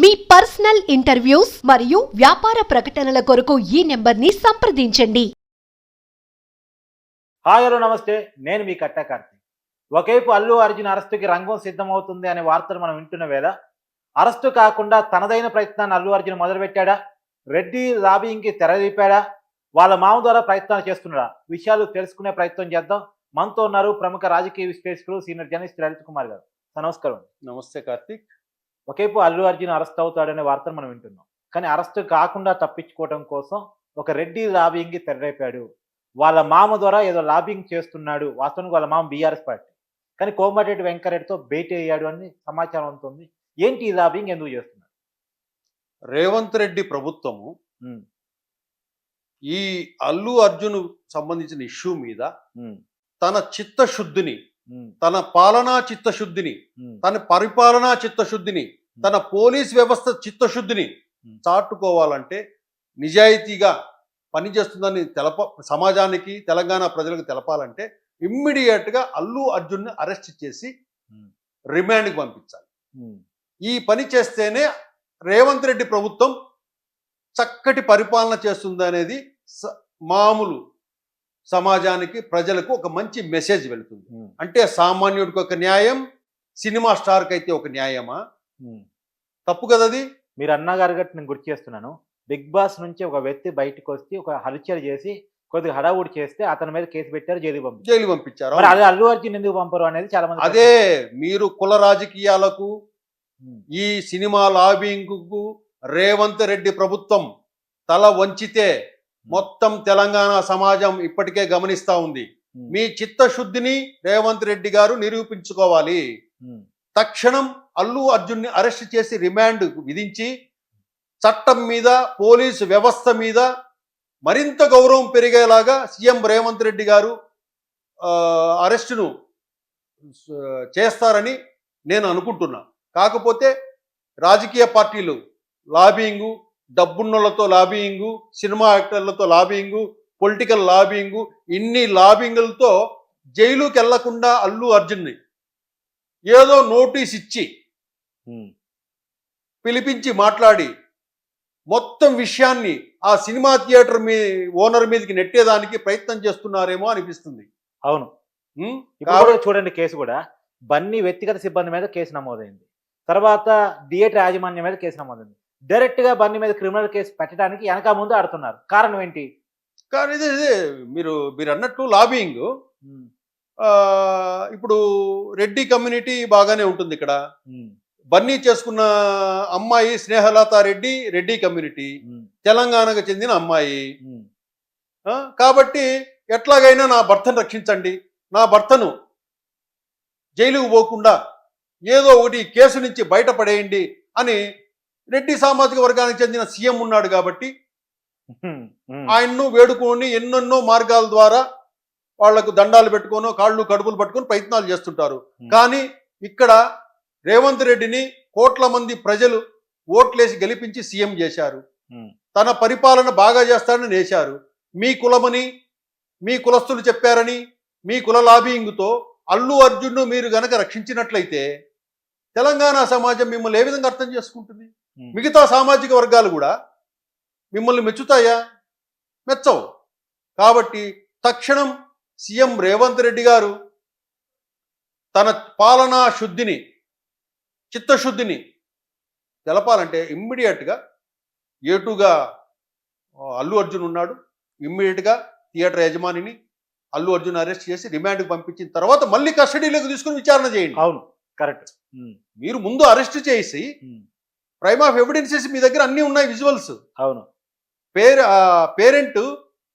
మీ personal interviews మరియు వ్యాపార ప్రకటనల కొరకు ఈ నెంబర్ని సంప్రదించండి. హాయ్ హలో నమస్తే. నేను మీ కట్టా కార్తీక్. ఒకవైపు అల్లు అర్జున్ అరెస్టుకి రంగం సిద్ధమవుతుంది అనే వార్తలు మనం వింటున్న వేళ. అరెస్టు కాకుండా తనదైన ప్రయత్నాన్ని అల్లు అర్జున్ మొదలుపెట్టాడా? రెడ్డి లాబింగ్కి తెరదీపాడా వాళ్ళ మామ ద్వారా ప్రయత్నాలు చేస్తున్నాడా? విషయాలు తెలుసుకునే ప్రయత్నం చేద్దాం. మనతో ఉన్నారు ప్రముఖ రాజకీయ విశ్లేషకులు సీనియర్ జర్నలిస్ట్ లలిత్ కుమార్ గారు. నమస్కారం నమస్తే కార్తీక్. ఒకవైపు అల్లు అర్జున్ అరెస్ట్ అవుతాడనే వార్తను మనం వింటున్నాం. కానీ అరెస్ట్ కాకుండా తప్పించుకోవడం కోసం ఒక రెడ్డి లాబింగ్కి తెరలేపాడు. వాళ్ళ మామ ద్వారా ఏదో లాబింగ్ చేస్తున్నాడు. వాస్తవానికి వాళ్ళ మామ బీఆర్ఎస్ పార్టీ. కానీ కోమటిరెడ్డి వెంకరెడ్డితో భేటీ అయ్యాడు అని సమాచారం ఉంటుంది ఏంటి ఈ లాబింగ్? ఎందుకు చేస్తున్నాడు రేవంత్ రెడ్డి ప్రభుత్వము ఈ అల్లు అర్జున్ సంబంధించిన ఇష్యూ మీద తన చిత్తశుద్ధిని తన పాలనా చిత్తశుద్ధిని తన పరిపాలనా చిత్తశుద్ధిని తన పోలీస్ వ్యవస్థ చిత్తశుద్ధిని. చాటుకోవాలంటే నిజాయితీగా పనిచేస్తుందని తెలప సమాజానికి తెలంగాణ ప్రజలకు తెలపాలంటే ఇమ్మీడియట్గా అల్లు అర్జున్ని అరెస్ట్ చేసి రిమాండ్కి పంపించాలి. ఈ పని చేస్తేనే రేవంత్ రెడ్డి ప్రభుత్వం చక్కటి పరిపాలన చేస్తుంది అనేది మామూలు సమాజానికి ప్రజలకు ఒక మంచి మెసేజ్ వెళుతుంది. అంటే సామాన్యుడికి ఒక న్యాయం సినిమా స్టార్కి అయితే ఒక న్యాయమా. తప్పు కదా అది? మీరు అన్నగారు గట్టి నేను గుర్తు చేస్తున్నాను. బిగ్ బాస్ నుంచి ఒక వ్యక్తి బయటకు వచ్చి ఒక హల్చల్ చేసి కొద్దిగా హడావుడి చేస్తే అతని మీద కేసు పెట్టారు జైలు పంపించారు. జైలు పంపించారు అదే అల్లు అర్జున్ ఎందుకు పంపరు అనేది చాలా మంది అదే మీరు కుల రాజకీయాలకు ఈ సినిమా లాబింగ్కు రేవంత్ రెడ్డి ప్రభుత్వం తల వంచితే మొత్తం తెలంగాణ సమాజం ఇప్పటికే గమనిస్తా ఉంది. మీ చిత్తశుద్ధిని రేవంత్ రెడ్డి గారు నిరూపించుకోవాలి. తక్షణం అల్లు అర్జున్ని అరెస్ట్ చేసి రిమాండ్ విధించి చట్టం మీద పోలీసు వ్యవస్థ మీద మరింత గౌరవం పెరిగేలాగా సీఎం రేవంత్ రెడ్డి గారు అరెస్టును చేస్తారని నేను అనుకుంటున్నా. కాకపోతే రాజకీయ పార్టీలు లాబింగు డబ్బున్నోళ్ళతో లాబింగు సినిమా యాక్టర్లతో లాబింగు పొలిటికల్ లాబింగు ఇన్ని లాబింగులతో జైలుకి వెళ్ళకుండా అల్లు అర్జున్ని ఏదో నోటీస్ ఇచ్చి పిలిపించి మాట్లాడి మొత్తం విషయాన్ని ఆ సినిమా థియేటర్ మీ ఓనర్ మీదకి నెట్టేదానికి ప్రయత్నం చేస్తున్నారేమో అనిపిస్తుంది. అవును. చూడండి కేసు కూడా. బన్నీ వ్యక్తిగత సిబ్బంది మీద కేసు నమోదైంది. తర్వాత థియేటర్ యాజమాన్యం మీద కేసు నమోదైంది. డైరెక్ట్గా బన్నీ మీద క్రిమినల్ కేసు పెట్టడానికి వెనక ముందు ఆడుతున్నారు. కారణం ఏంటి? కానీ ఇది ఇదే మీరు మీరు అన్నట్టు లాబింగ్ ఇప్పుడు రెడ్డి కమ్యూనిటీ బాగానే ఉంటుంది ఇక్కడ. బన్నీ చేసుకున్న అమ్మాయి స్నేహలత రెడ్డి రెడ్డి కమ్యూనిటీ. తెలంగాణకు చెందిన అమ్మాయి. కాబట్టి ఎట్లాగైనా నా భర్తను రక్షించండి. నా భర్తను జైలుకు పోకుండా ఏదో ఒకటి కేసు నుంచి బయటపడేయండి అని రెడ్డి సామాజిక వర్గానికి చెందిన సీఎం ఉన్నాడు కాబట్టి ఆయన్ను వేడుకొని ఎన్నెన్నో మార్గాల ద్వారా వాళ్ళకు దండాలు పెట్టుకోనో కాళ్ళు కడుపులు పట్టుకొని ప్రయత్నాలు చేస్తుంటారు. కానీ ఇక్కడ రేవంత్ రెడ్డిని కోట్ల మంది ప్రజలు ఓట్లేసి గెలిపించి సీఎం చేశారు. తన పరిపాలన బాగా చేస్తాడని నేశారు మీ కులమని మీ కులస్తులు చెప్పారని మీ కుల లాబింగ్తో అల్లు అర్జున్ను మీరు గనక రక్షించినట్లయితే తెలంగాణ సమాజం మిమ్మల్ని ఏ విధంగా అర్థం చేసుకుంటుంది. మిగతా సామాజిక వర్గాలు కూడా మిమ్మల్ని మెచ్చుతాయా? మెచ్చవు. కాబట్టి తక్షణం సీఎం రేవంత్ రెడ్డి గారు తన పాలనా శుద్ధిని చిత్తశుద్ధిని తెలపాలంటే ఇమ్మీడియట్గా ఏటుగా అల్లు అర్జున్ ఉన్నాడు. ఇమ్మీడియట్గా థియేటర్ యజమానిని అల్లు అర్జున్ అరెస్ట్ చేసి రిమాండ్కి పంపించిన తర్వాత మళ్ళీ కస్టడీలోకి తీసుకుని విచారణ చేయండి. అవును కరెక్ట్. మీరు ముందు అరెస్ట్ చేసి ప్రైమ్ ఆఫ్ ఎవిడెన్సెస్ మీ దగ్గర అన్నీ ఉన్నాయి విజువల్స్ అవును. పేరు పేరెంట్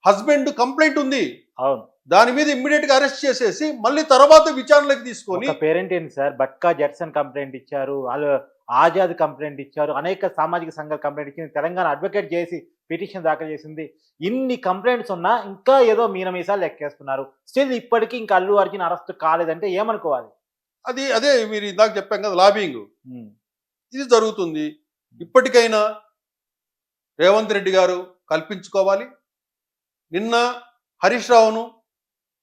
హస్బెండ్ కంప్లైంట్ ఉంది. అవును. దాని మీద ఇమ్మీడియట్గా అరెస్ట్ చేసేసి మళ్ళీ తర్వాత విచారణలోకి తీసుకొని పేరెంట్ ఏంటి సార్? బట్కా జడ్సన్ కంప్లైంట్ ఇచ్చారు వాళ్ళు ఆజాద్ కంప్లైంట్ ఇచ్చారు అనేక సామాజిక సంఘాలు కంప్లైంట్ ఇచ్చింది తెలంగాణ అడ్వకేట్ చేసి పిటిషన్ దాఖలు చేసింది. ఇన్ని కంప్లైంట్స్ ఉన్నా ఇంకా ఏదో మీన మీసాలు లెక్కేస్తున్నారు. స్టిల్ ఇప్పటికీ ఇంకా అల్లు అర్జున్ అరెస్ట్ కాలేదంటే ఏమనుకోవాలి? అది అదే మీరు ఇందాక చెప్పాం కదా లాబింగ్ ఇది జరుగుతుంది. ఇప్పటికైనా రేవంత్ రెడ్డి గారు కల్పించుకోవాలి. నిన్న హరీష్ రావును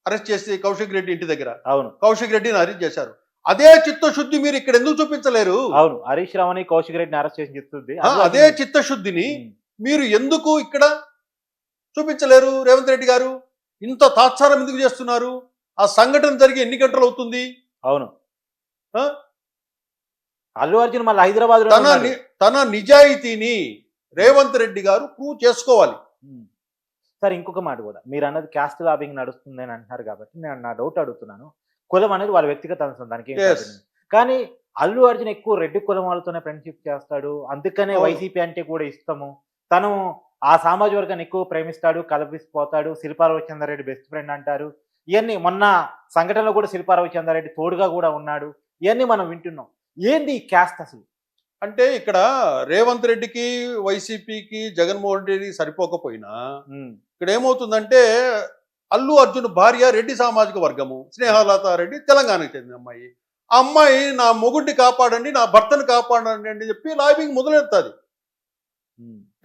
అరెస్ట్ చేసి కౌశిక్ రెడ్డి ఇంటి దగ్గర. అవును. కౌశిక్ రెడ్డిని అరెస్ట్ చేశారు. అదే చిత్తశుద్ధి మీరు ఇక్కడ ఎందుకు చూపించలేరు? అవును. హరీష్ రావుని కౌశిక్ రెడ్డిని అరెస్ట్ చేసి చెప్తుంది అదే చిత్తశుద్ధిని మీరు ఎందుకు ఇక్కడ చూపించలేరు రేవంత్ రెడ్డి గారు? ఇంత తాత్సారం ఎందుకు చేస్తున్నారు? ఆ సంఘటన జరిగి ఎన్ని గంటలు అవుతుంది? అవును? అల్లు అర్జున్ మళ్ళీ హైదరాబాద్ తన తన నిజాయితీని రేవంత్ రెడ్డి గారు ప్రూవ్ చేసుకోవాలి సార్ ఇంకొక మాట కూడా. మీరు అన్నది క్యాస్ట్ లాబింగ్ నడుస్తుంది అని అంటున్నారు కాబట్టి నేను నా డౌట్ అడుగుతున్నాను. కులం అనేది వాళ్ళ వ్యక్తిగత అంశం దానికి. కానీ అల్లు అర్జున్ ఎక్కువ రెడ్డి కులం వాళ్ళతోనే ఫ్రెండ్షిప్ చేస్తాడు. అందుకనే. వైసీపీ అంటే కూడా ఇష్టము. తను ఆ సామాజిక వర్గాన్ని ఎక్కువ ప్రేమిస్తాడు కల్పిసిపోతాడు శిల్పారావు చంద్రారెడ్డి బెస్ట్ ఫ్రెండ్ అంటారు. ఇవన్నీ మొన్న సంఘటనలో కూడా శిల్పారావు చంద్రారెడ్డి తోడుగా కూడా ఉన్నాడు. ఇవన్నీ మనం వింటున్నాం. ఏంది ఈ క్యాస్ట్ అసలు? అంటే ఇక్కడ రేవంత్ రెడ్డికి వైసీపీకి జగన్మోహన్ రెడ్డి సరిపోకపోయినా ఇక్కడ ఏమవుతుందంటే అల్లు అర్జున్ భార్య రెడ్డి సామాజిక వర్గము స్నేహలత రెడ్డి తెలంగాణకు చెందిన అమ్మాయి. ఆ అమ్మాయి నా మొగుడిని కాపాడండి నా భర్తను కాపాడండి అని చెప్పి లాబింగ్ మొదలెడుతుంది.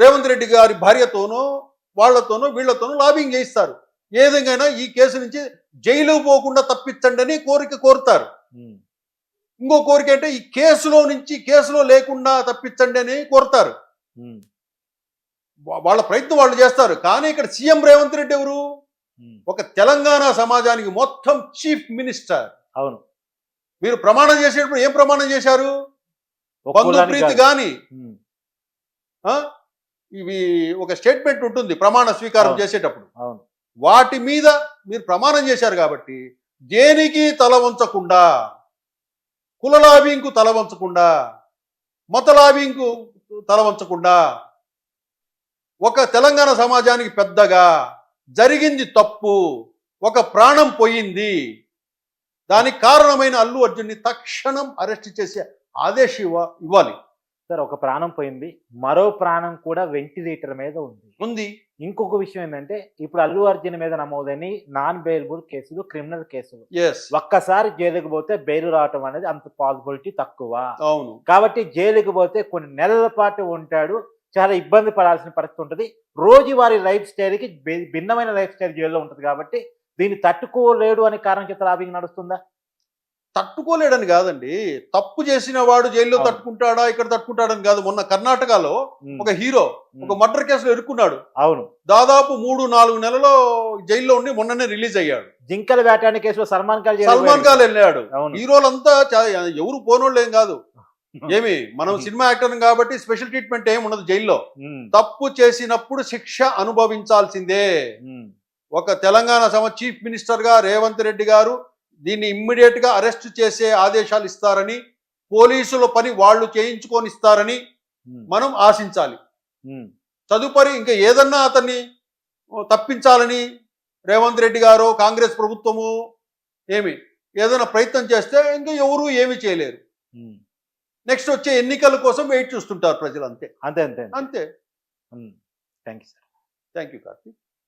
రేవంత్ రెడ్డి గారి భార్యతోనో వాళ్ళతోనో వీళ్ళతోనో లాబింగ్ చేయిస్తారు. ఏ విధంగా ఈ కేసు నుంచి జైలు పోకుండా తప్పించండి అని కోరిక కోరుతారు. ఇంకో కోరిక అంటే ఈ కేసులో నుంచి కేసులో లేకుండా తప్పించండి అని కోరుతారు. వాళ్ళ ప్రయత్నం వాళ్ళు చేస్తారు. కానీ ఇక్కడ సీఎం రేవంత్ రెడ్డి ఎవరు. ఒక తెలంగాణ సమాజానికి మొత్తం చీఫ్ మినిస్టర్. అవును. మీరు ప్రమాణం చేసేటప్పుడు ఏం ప్రమాణం చేశారు? బంధు ప్రీతి. గాని. ఇవి ఒక స్టేట్మెంట్ ఉంటుంది ప్రమాణ స్వీకారం. చేసేటప్పుడు. అవును. వాటి మీద మీరు ప్రమాణం చేశారు కాబట్టి దేనికి తల వంచకుండా కుల లాబింగ్కు తలవంచకుండా మత లాబింగ్కు ఒక తెలంగాణ సమాజానికి పెద్దగా జరిగింది తప్పు ఒక ప్రాణం పోయింది దానికి కారణమైన అల్లు అర్జున్ని తక్షణం అరెస్ట్ చేసే ఆదేశం ఇవ్వాలి. సార్ ఒక ప్రాణం పోయింది. మరో ప్రాణం కూడా వెంటిలేటర్ మీద ఉంది. ఉంది. ఇంకొక విషయం ఏంటంటే ఇప్పుడు అల్లు అర్జున్ మీద నమోదని నాన్ బెయిలబుల్ కేసులు క్రిమినల్ కేసులు. ఒక్కసారి జైలుకి పోతే బెయిల్ రావటం అనేది అంత పాసిబిలిటీ తక్కువ. అవును. కాబట్టి జైలుకి పోతే కొన్ని నెలల పాటు ఉంటాడు. చాలా ఇబ్బంది పడాల్సిన పరిస్థితి ఉంటుంది. రోజువారీ లైఫ్ స్టైల్కి భిన్నమైన లైఫ్ స్టైల్ జైల్లో ఉంటుంది కాబట్టి దీన్ని తట్టుకోలేడు అనే కారణం చేత లాబింగ్ నడుస్తుందా? తట్టుకోలేడని కాదండి. తప్పు చేసిన వాడు జైల్లో. తట్టుకుంటాడా ఇక్కడ తట్టుకుంటాడని కాదు. మొన్న కర్ణాటకలో ఒక హీరో ఒక మర్డర్ కేసులో ఇరుక్కున్నాడు. అవును. దాదాపు మూడు నాలుగు నెలలో జైల్లో ఉండి మొన్ననే రిలీజ్ అయ్యాడు. జింకల వేటాని కేసులో సల్మాన్ ఖాన్ సల్మాన్ ఖాన్ వెళ్ళాడు. హీరోలంతా ఎవరు పోనోళ్ళు ఏం కాదు. ఏమి? మనం. సినిమా యాక్టర్ కాబట్టి స్పెషల్ ట్రీట్మెంట్ ఏమి ఉండదు జైల్లో. తప్పు చేసినప్పుడు శిక్ష అనుభవించాల్సిందే. ఒక తెలంగాణ సమ చీఫ్ మినిస్టర్గా రేవంత్ రెడ్డి గారు దీన్ని ఇమ్మీడియట్గా అరెస్ట్ చేసే ఆదేశాలు ఇస్తారని పోలీసుల పని వాళ్ళు చేయించుకొని ఇస్తారని మనం ఆశించాలి. తదుపరి ఇంకా ఏదన్నా అతన్ని తప్పించాలని రేవంత్ రెడ్డి గారు కాంగ్రెస్ ప్రభుత్వము ఏమి ఏదైనా ప్రయత్నం చేస్తే ఇంకా ఎవరు ఏమి చేయలేరు. నెక్స్ట్ వచ్చే ఎన్నికల కోసం వెయిట్ చూస్తుంటారు ప్రజలు అంతే అంతే అంతే. అంతే. Thank you sir. Thank you Karthik.